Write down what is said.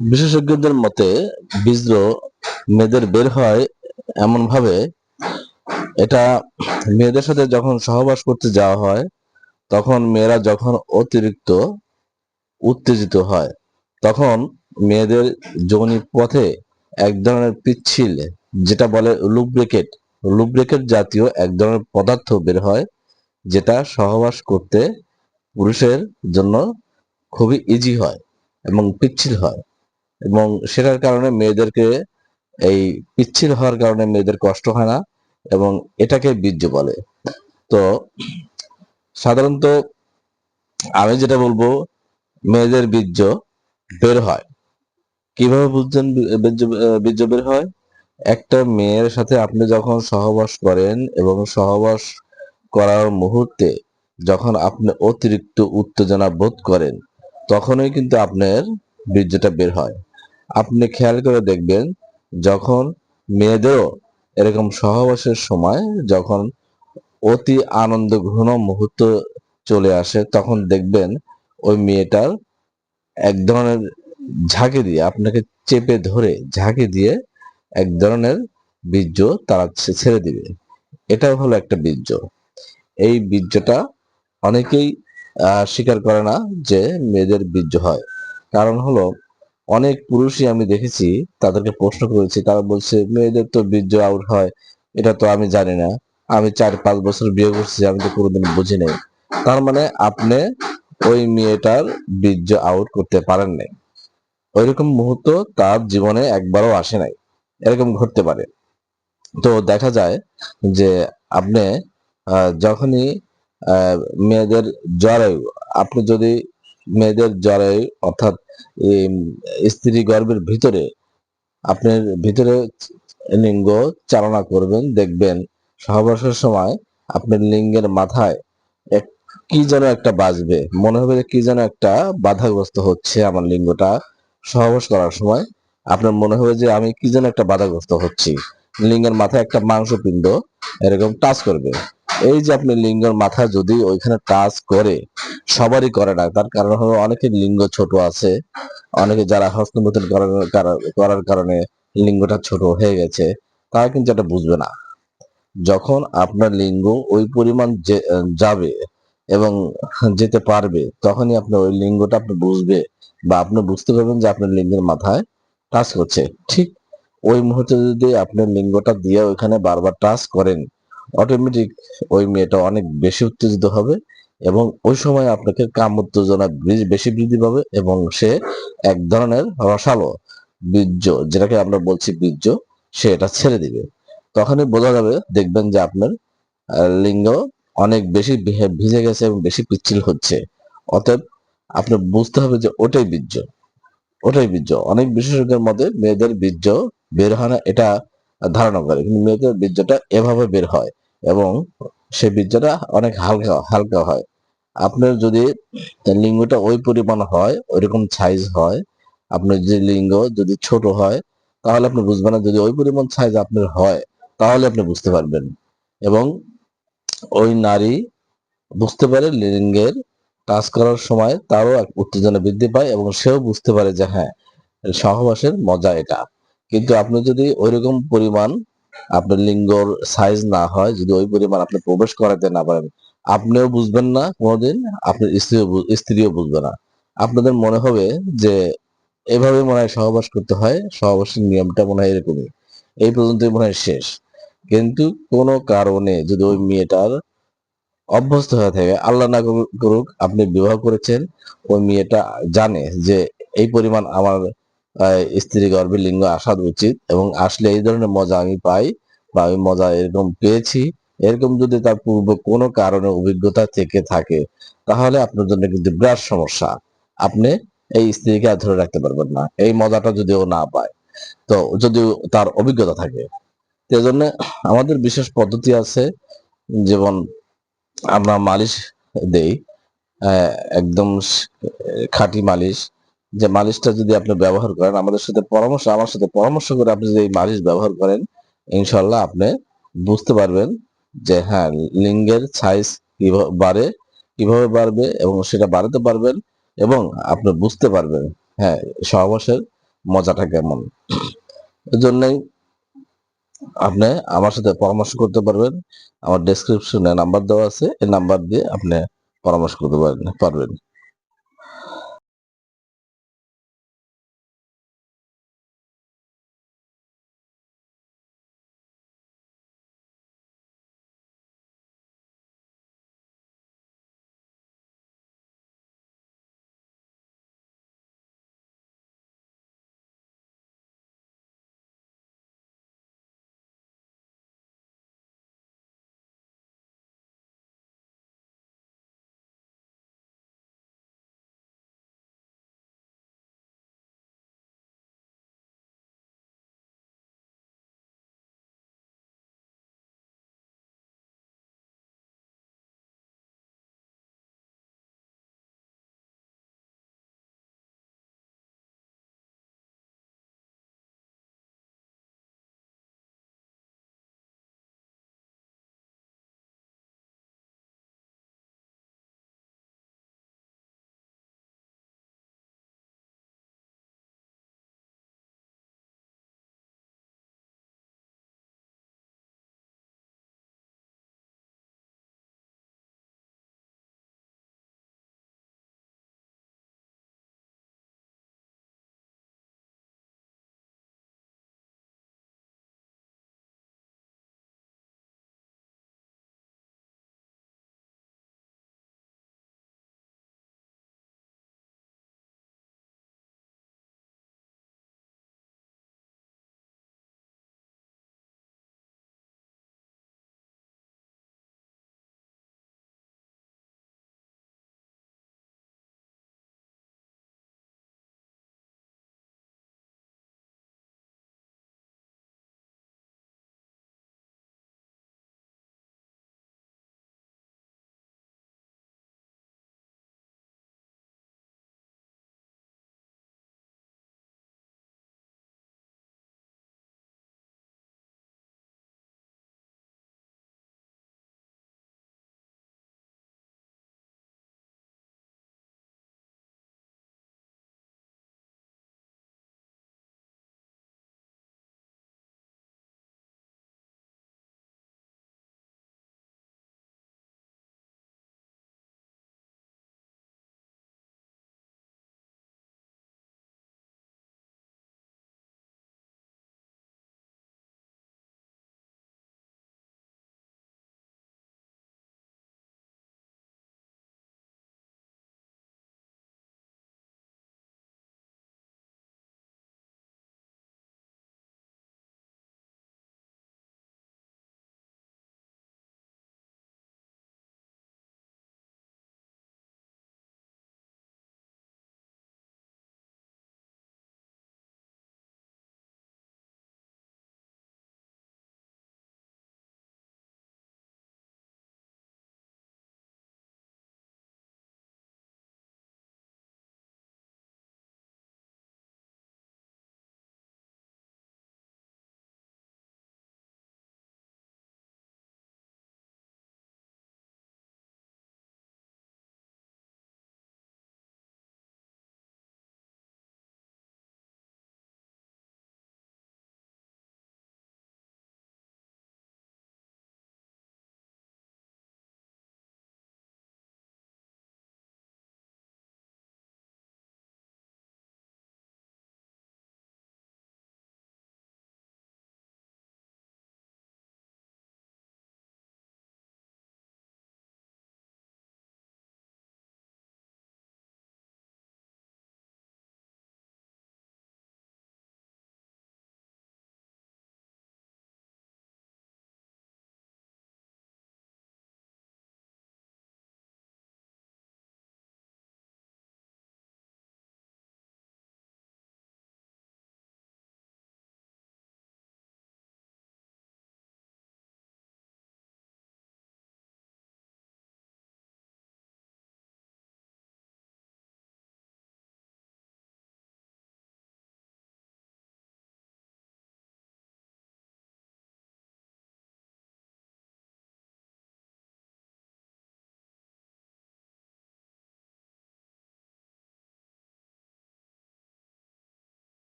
বিশেষজ্ঞদের মতে, বীর্য মেয়েদের বের হয় এমন ভাবে এটা মেয়েদের সাথে যখন সহবাস করতে যাওয়া হয়, তখন মেয়েরা যখন অতিরিক্ত উত্তেজিত হয়, তখন মেয়েদের যৌনি পথে এক ধরনের পিচ্ছিল, যেটা বলে লুব্রিকেট। লুব্রিকেট জাতীয় এক ধরনের পদার্থ বের হয়, যেটা সহবাস করতে পুরুষের জন্য খুবই ইজি হয় এবং পিচ্ছিল হয়। এবং সেটার কারণে মেয়েদেরকে এই পিচ্ছিল হওয়ার কারণে মেয়েদের কষ্ট হয় না এবং এটাকে বীর্য বলে। তো সাধারণত আমি যেটা বলব, মেয়েদের বীর্য বের হয়। কীভাবে বুঝছেন বীর্য বের হয়? একটা মেয়ের সাথে আপনি যখন সহবাস করেন এবং সহবাস করার মুহূর্তে যখন আপনি অতিরিক্ত উত্তেজনা বোধ করেন, তখনই কিন্তু আপনার বীর্যটা বের হয়। আপনি খেয়াল করে দেখবেন যখন মেয়েদেরও এরকম সহবাসের সময় যখন অতি আনন্দ ঘন মুহূর্ত চলে আসে, তখন দেখবেন ওই মেয়েটার এক ধরনের ঝাঁকি দিয়ে, আপনাকে চেপে ধরে ঝাঁকি দিয়ে এক ধরনের বীর্য তারা ছেড়ে দিবে। এটাও হলো একটা বীর্য। এই বীর্যটা অনেকেই স্বীকার করে না যে মেয়েদের বীর্য হয়। কারণ হলো অনেক পুরুষই আমি দেখেছি তাদেরকে প্রশ্ন করেছি। তারা বলছে, মেয়েদের তো বীর্য আউট হয়, এটা তো আমি জানি না। আমি চার, পাঁচ বছর বিয়ে করছি, আমি তো কোনোদিন বুঝি নাই। তার মানে আপনি ওই মেয়েটার বীর্য আউট করতে পারেন নাই। ওইরকম মুহূর্ত তার জীবনে একবারও আসে নাই। এরকম ঘটতে পারে। তো দেখা যায় যে আপনি যখনই মেয়েদের জরায়ু আপনি যদি মেয়েদের জরায়ু অর্থাৎ স্ত্রী গর্ভের ভিতরে আপনার ভিতরে লিঙ্গ চালনা করবেন, দেখবেন সহবাসের সময় আপনার লিঙ্গের মাথায় এক কি যেন একটা বাজবে। মনে হবে যে কি যেন একটা বাধাগ্রস্ত হচ্ছে আমার লিঙ্গটা সহবাস করার সময়। আপনার মনে হবে যে আমি কি যেন একটা বাধাগ্রস্ত হচ্ছি। লিঙ্গের মাথায় একটা মাংস মাংসপিণ্ড এরকম টাচ করবে। এই যে আপনি লিঙ্গের মাথা যদি ওইখানে টাচ করে, সবারই করে না। তার কারণ হলো অনেকের লিঙ্গ ছোট আছে, অনেকে যারা হস্তমৈথুন করার কারণে লিঙ্গটা ছোট হয়ে গেছে, তারা কিন্তু এটা বুঝবে না। যখন আপনার লিঙ্গ ওই পরিমাণ যাবে এবং যেতে পারবে, তখনই আপনি ওই লিঙ্গটা আপনি বুঝবে বা আপনি বুঝতে পারবেন যে আপনার লিঙ্গের মাথায় টাচ করছে। ঠিক ওই মুহূর্তে যদি আপনার লিঙ্গটা দিয়ে ওইখানে বারবার টাচ করেন অটোমেটিক ওই মেয়েটা অনেক বেশি উত্তেজিত হবে এবং ওই সময় আপনাকে কাম উত্তেজনা বেশি বৃদ্ধি পাবে এবং সে এক ধরনের রসালো বীর্য, যেটাকে আমরা বলছি বীর্য, সে এটা ছেড়ে দিবে। তখনই বোঝা যাবে, দেখবেন যে আপনার লিঙ্গ অনেক বেশি ভিজে গেছে এবং বেশি পিচ্ছিল হচ্ছে। অতএব আপনি বুঝতে হবে যে ওটাই বীর্য ওটাই বীর্য। অনেক বিশেষজ্ঞের মতে মেয়েদের বীর্য বের হয় না, এটা ধারণা করে। কিন্তু মেয়েদের বীর্যটা এভাবে বের হয় এবং সে বীর্যটা অনেক হালকা হালকা হয়। আপনার যদি লিঙ্গটা ওই পরিমাণ হয়, ওইরকম সাইজ হয়, আপনার যে লিঙ্গ যদি ছোট হয়, তাহলে আপনি বুঝবেন না, যদি ওই পরিমাণ সাইজ আপনার হয়, তাহলে আপনি বুঝতে পারবেন। এবং ওই নারী বুঝতে পারে লিঙ্গের কাজ করার সময় তারও এক উত্তেজনা বৃদ্ধি পায় এবং সেও বুঝতে পারে যে হ্যাঁ সহবাসের মজা এটা। কিন্তু আপনি যদি ওইরকম পরিমাণ আপনার লিঙ্গর সাইজ না হয়, যদি ওই পরিমাণ আপনি প্রবেশ করাতে না পারেন, আপনিও বুঝবেন না কোনোদিন আপনার স্ত্রীও স্ত্রীও বুঝবে না। আপনাদের মনে হবে যে এভাবে মনে হয় সহবাস করতে হয়, সহবাসের নিয়মটা মনে হয় এরকমই। এই পর্যন্তই মনে হয় শেষ। কিন্তু কোনো কারণে যদি ওই মেয়েটার অভ্যস্ত হয়ে থাকে, আল্লাহ না করুক- আপনি বিবাহ করেছেন, ওই মেয়েটা জানে যে এই পরিমাণ আমার স্ত্রী গর্ভে লিঙ্গ আসা উচিত এবং আসলে এই ধরনের মজা আমি পাই বা আমি মজা এরকম পেয়েছি। এরকম যদি তার পূর্ব কোনো কারণে অভিজ্ঞতা থেকে থাকে, তাহলে আপনার জন্য কিন্তু বিরাট সমস্যা। আপনি এই স্ত্রীকে আর ধরে রাখতে পারবেন না, এই মজাটা যদি ও না পায়। তো যদি তার অভিজ্ঞতা থাকে তো এজন্য আমাদের বিশেষ পদ্ধতি আছে, যেমন আমরা মালিশ দেই একদম খাঁটি মালিশ। যে মালিশটা যদি আপনি ব্যবহার করেন, আমাদের সাথে পরামর্শ, আমার সাথে পরামর্শ করে আপনি যদি এই মালিশ ব্যবহার করেন ইনশাল্লাহ আপনি বুঝতে পারবেন যে হ্যাঁ লিঙ্গের সাইজ কীভাবে বাড়ে, কীভাবে বাড়বে এবং সেটা বাড়াতে পারবেন এবং আপনি বুঝতে পারবেন হ্যাঁ সহবাসের মজাটা কেমন। এজন্যই আপনি আমার সাথে পরামর্শ করতে পারবেন, আমার ডেসক্রিপশনে নাম্বার দেওয়া আছে, এই নাম্বার দিয়ে আপনি পরামর্শ করতে পারবেন পারবেন।